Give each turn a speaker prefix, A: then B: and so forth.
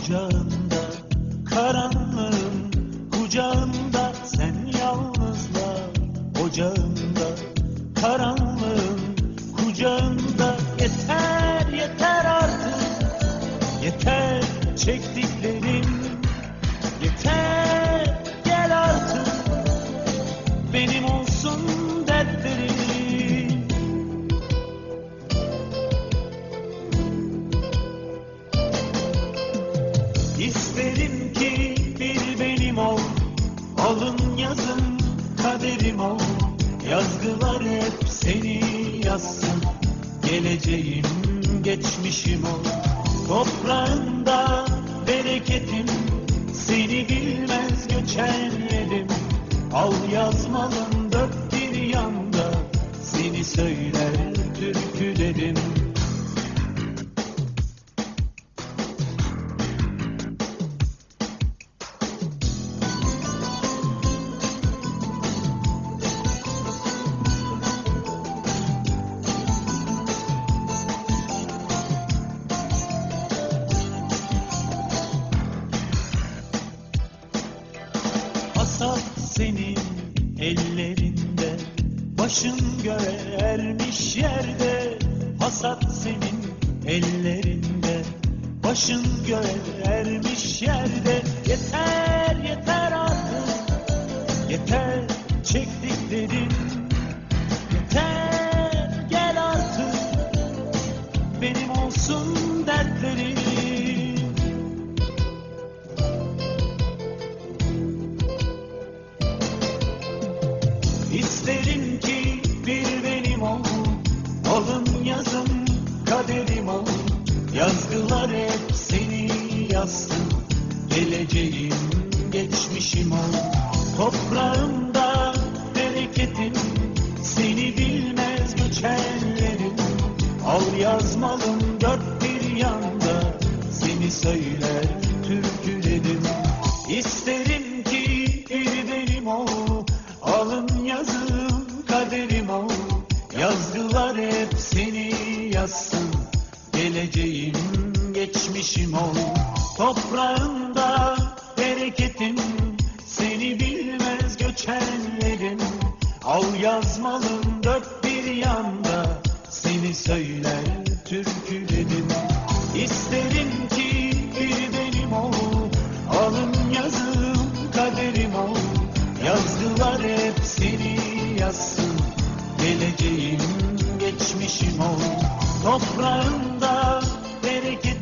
A: kucağında Karanlığın kucağında Sen yalnızla ocağında kaderim ol Yazgılar hep seni yazsın. Geleceğim geçmişim ol Toprağında bereketim. Seni bilmez göçen yerim Al yazmalım dört bir yanda. Seni söyler senin ellerinde. Başın göğe ermiş yerde Hasat senin ellerinde. Başın göğe ermiş yerde. Yeter yeter artık. Yeter çektiklerin kaderim ol Yazgılar hep seni yazsın Geleceğim geçmişim ol Toprağımda bereketin Seni bilmez göçenlerin Al yazmalım dört bir yanda. Seni söyler türkülerim Yazgılar hep seni yazsın. Geleceğim geçmişim ol. Toprağında bereketim. Seni bilmez göçenlerin Al yazmalım dört bir yanda. Seni söyler türkülerim İsterim ki bir benim ol. Alın yazım kaderim ol. Yazdılar hep seni yazsın Geleceğim geçmişim ol. Toprağında bereket